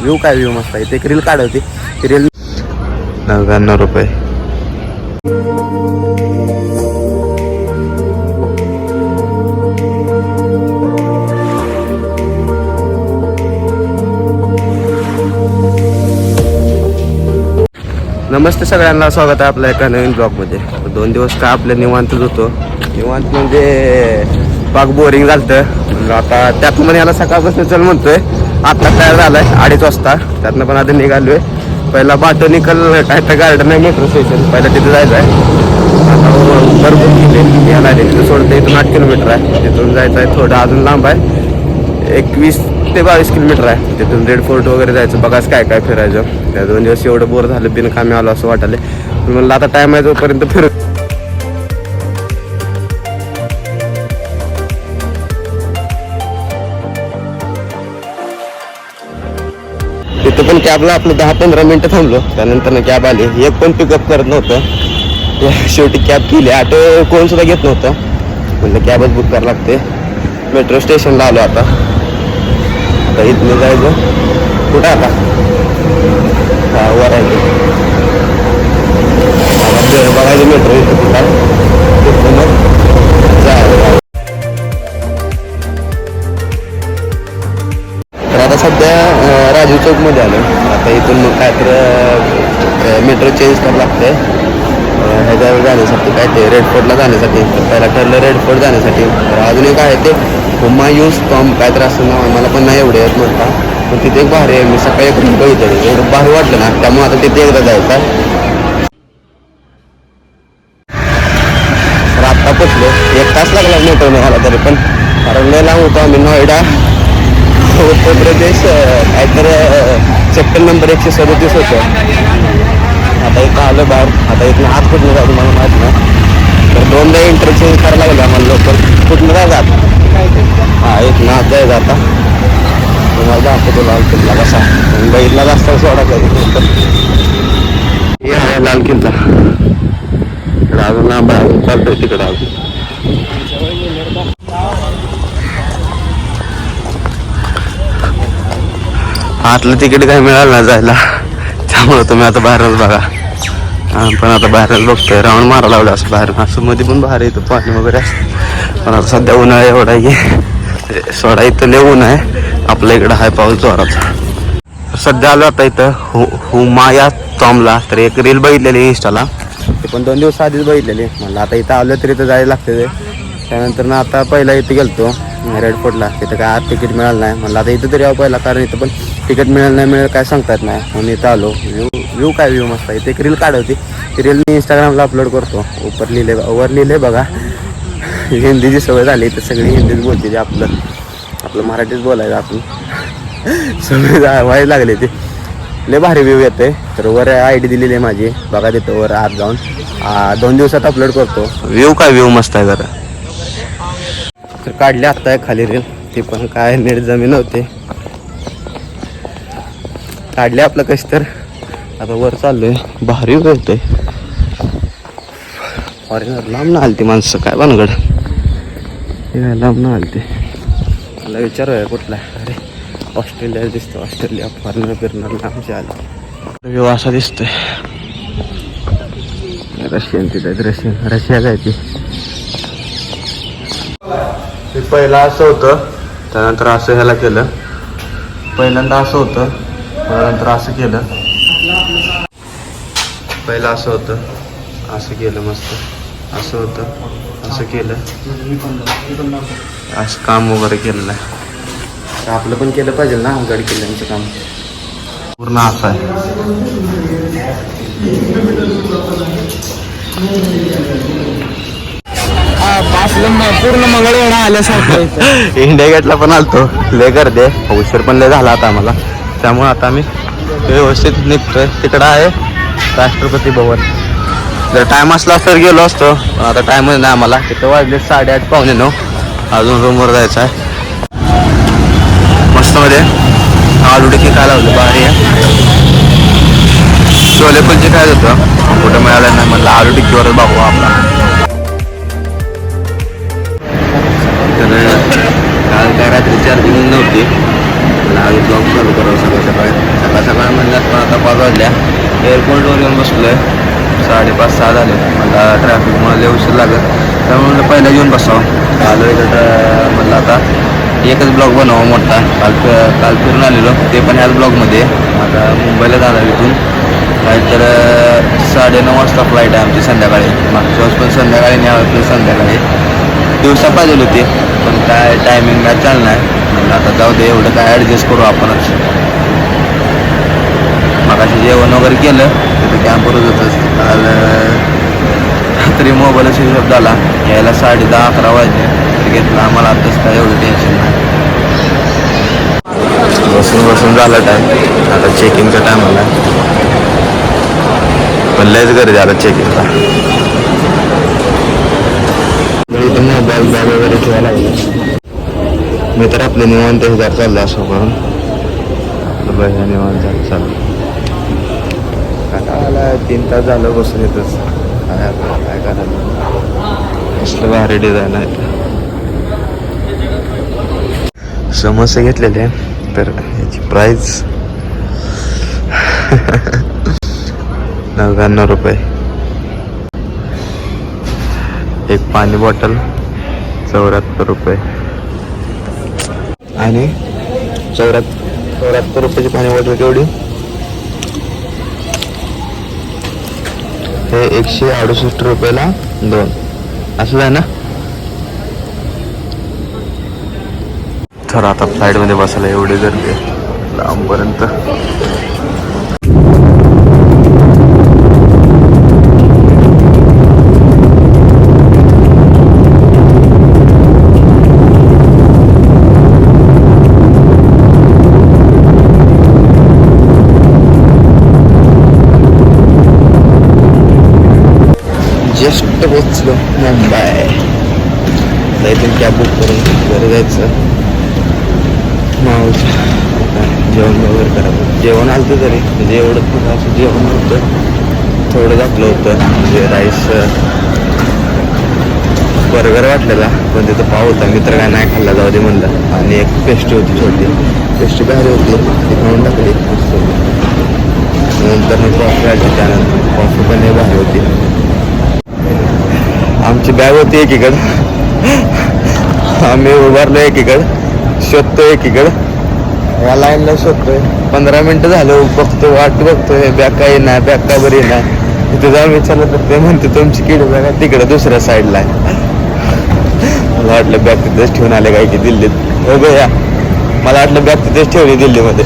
View काय view मस्त आहे. ते एक रील काढवते ती रील नव्याण्णव रुपये. नमस्ते सगळ्यांना. स्वागत आहे आपल्या एका नवीन ब्लॉगमध्ये दोन दिवस का आपल्या निवांतच होतो? निवांत म्हणजे पाक बोरिंग झालं म्हणलं आता त्यात पण याला सकाळपासून चल म्हणतोय. आत्ता तयार झालाय अडीच वाजता. त्यातनं पण आता निघालोय. पहिला बाटोनिकल काय तर गार्डन आहे मेट्रो स्टेशन पहिला तिथे जायचं आहे. आता भरपूर गेले याला तिथं सोडतं इथून आठ किलोमीटर आहे. तिथून जायचं आहे थोडं अजून लांब आहे. एकवीस ते बावीस किलोमीटर आहे. तिथून रेड फोर्ट वगैरे जायचं. बघाच काय काय फिरायचं. त्या दोन दिवस एवढं बोर झालं बिनकामी आलो असं वाटायला म्हणलं आता टाइम आहे जोपर्यंत फिरू तिथं पण कॅबला आपलं दहा पंधरा मिनटं थांबलो. त्यानंतर कॅब आली. एक पण पिकअप करत नव्हतं. शेवटी कॅब केली. ऑटो कोण सुद्धा घेत नव्हतं. म्हणलं कॅबच बुक करावं लागते मेट्रो स्टेशनला आलो आता. आता इथनं जायचं. कुठं आता? वर आहे. बघायचं मेट्रो इथं. मध्ये आलो आता इथून मग काय तर मेट्रो चेंज करावं लागते अं, ह्याच्यावर जाण्यासाठी काय ते रेडफोर्टला जाण्यासाठी. पहिला ठरलं रेडफोर्ट जाण्यासाठी. अजून एक आहे ते हुमायूस टॉम काय तर असं नाव आहे. मला पण नाही एवढे येत म्हणता पण तिथे एक भारी आहे. मी सकाळी एक बघितलं एवढं भारी वाटलं ना. त्यामुळे आता तिथे एकदा जायचं आहे. तर आत्ता पोचलो. एक तास लागला मेट्रो मला तरी पण. कारण लय लांब होतो आम्ही. नोएडा उत्तर प्रदेश अं, सेक्टर नंबर एकशे सदतीस होतं. आता इथं आलं बाहेर. आता इथनं आत कुठलं जातो मला माहीत नाही. तर दोनदा इंटरचेंज करायला लागलं आम्हाला लवकर. कुठलं जायचं आता? हां इथनं आत जायचं आता. तुम्हाला दाखवतो लाल किल्ला कसा. मुंबईतला जास्त सोडा कधी. हे आहे लाल किल्ला. इकडं अजून लांब अजून चालतोय तिकडं अजून. आतलं तिकीट काही मिळालं ना जायला. त्यामुळं तुम्ही आता बाहेरच बघा. पण आता बाहेरच बघतोय. राऊंड मारा लावला असं बाहेर असं मध्ये पण बाहेर येतं पाणी वगैरे असतं. पण आता सध्या उन्हाळा एवढा आहे. सोडा इथं लय ऊन आहे. आपल्या इकडं हाय पाऊस जोरात. सध्या आलो आता इथं हु हुमाया टॉमला. तर एक रील बघितलेली इंस्टाला. ते पण दोन दिवस आधीच बघितलेली. म्हणलं आता इथं आलं तरी इथं जायला लागते त्यानंतर ना आता पहिला इथं गेलतो. रेड फोर्टला तिथं काय आत तिकीट मिळालं नाही. म्हणलं आता इथं तरी यावं पहिला. कारण इथं पण तिकीट मिळालं नाही मिळेल काय सांगता येत नाही म्हणून इथं आलो. व्ह्यू व्ह्यू काय व्ह्यू मस्त आहे. एक रील काढवती ती रील मी इंस्टाग्रामला अपलोड करतो. उपर लिहिले वर लिहिले बघा. हिंदीची सवय झाली तर सगळी हिंदीच बोलते ते आपलं. आपलं मराठीच बोलायचं आपण. सवय जा- व्हायला लागले ते. लय भारी व्ह्यू येते तर वर आय डी दिलेली आहे माझी. बघा तिथं वर आत जाऊन. दोन दिवसात अपलोड करतो. व्ह्यू काय व्ह्यू मस्त आहे जरा. तर काढले आत्ता एक खाली रील ती पण काय नीट जमीन होते. काढले आपलं कशी तर. आता वर चाललोय भारी व्ह्यू फॉरेनर लांब ना आलती माणसं काय भानगड. हे लांब ना आलते. मला विचारूया कुठला अरे ऑस्ट्रेलिया दिसतं ऑस्ट्रेलिया फॉरेनर फिरणार लांबचे आले व्यू असा दिसतोय. रशियन तिथे रशियन रशिया काय ती पहिलं असं होतं त्यानंतर असं ह्याला केलं. पहिल्यांदा असं होतं त्यानंतर असं केलं. पहिलं असं होतं. असं केलं मस्त. असं होतं. असं केलं. असं काम वगैरे केलेलं आहे तर आपलं पण केलं पाहिजे ना गड किल्ल्यांचं काम. पूर्ण असं आहे. पूर्ण मंगळवेढा आल्यासारखं इंडिया गेटला पण आलतो. लय गर्दी आहे. उशीर पण लय झाला आता आम्हाला. त्यामुळे आता आम्ही व्यवस्थित निघतोय. तिकडं आहे राष्ट्रपती भवन. जर टाईम असला तर गेलो असतो पण आता टाईम नाही आम्हाला. तिथं वाजले साडेआठ पावणे नऊ अजून रूमवर जायचं आहे. मस्त मध्ये आलू टिक्की काय लावलं भारी आहे. छोले जे काय होतं? कुठं मिळालं नाही म्हणलं आलू टिक्कीवरच बघू आपला. तर काल काय रात्री चार्जिंग नव्हती. आधी आज ब्लॉग चालू करावं सकाळ. सकाळी वाजल्या एअरपोर्टवर येऊन बसलो आहे साडेपाच सहा झाले. मला ट्रॅफिकमुळे लय उशीर लागत त्यामुळे म्हणलं पहिला येऊन बसावं. आलो इथं तर म्हणलं आता एकच ब्लॉग बनवा मोठा. काल काल फिरून आलेलो. ते पण ह्याच ब्लॉगमध्ये आता मुंबईला जाणार इथून. नाहीतर तर साडेनऊ वाजता फ्लाईट आहे आमची संध्याकाळी. मागच्या वेळेस पण संध्याकाळी न्यावं तर संध्याकाळी. दिवसा पाहिजे होते पण काय टायमिंग काय चालणार. म्हणलं आता जाऊ दे एवढं काय ॲडजस्ट करू आपणच. मगाशी जेवण वगैरे केलं तिथं कॅम्पवरच होतंच काल अं, रात्री मोबाईल स्विच झाला यायला साडे दहा अकरा वाजले. तर घेतला आम्हाला आताच काय एवढं टेन्शन नाही. बसून बसून झाला टाईम आता चेकिंगचा टाईम आला. पण लयच गर्दी आता चेकिंगचा इथं मोबाईल बॅग वगैरे ठेवायला लागले. मी तर आपले निवांत हजार चाललं असं करून आपलं निवांत झालं चाललं. काय आला तीन तास झालं बसून येतच काय आपलं काय करायला कसलं भारी डिझाईन आहे. समोसे घेतलेले तर याची प्राईस नव्याण्णव रुपये. एक पाणी बॉटल चौऱ्याहत्तर रुपये. पाणी. चौऱ्याहत्तर चौऱ्याहत्तर रुपयाची पाणी वॉटर केवढी हे एकशे अडुसष्ट रुपयाला दोन. असं आहे ना? तर आता फ्लाईटमध्ये बसायला एवढी गर्दी लांबपर्यंत. जस्ट पोचलो मुंबई. आता इथून कॅब बुक करून घरी जायचं. माऊस जेवण वगैरे करावं जेवण आलं होतं तरी म्हणजे एवढं पण असं जेवण होतं थोडं घातलं होतं म्हणजे राईस बर्गर वाटलेला पण तिथं पाव होता. मित्र काय नाही खाल्ला जाऊ दे म्हणलं. आणि एक पेस्टी होती छोटी. पेस्ट्री भारी होती. ती खाऊन टाकली. नंतर मग कॉफी आली. त्यानंतर कॉफी पण हे भारी होती. आमची बॅग होती एकीकडं. आम्ही उभारलो एकीकडं. शोधतोय एकीकडं. या लाईनला शोधतोय. पंधरा मिनटं झालं बघतो वाट बघतोय बॅग काही नाही बॅग का बरी नाही तिथे जाऊन विचारलं तर ते म्हणते तुमची किड बॅग आहे तिकडं दुसऱ्या साईडला आहे. मला वाटलं बॅग तिथेच ठेवून आले काय की दिल्लीत. हो गया मला वाटलं बॅग तिथेच ठेवली दिल्लीमध्ये.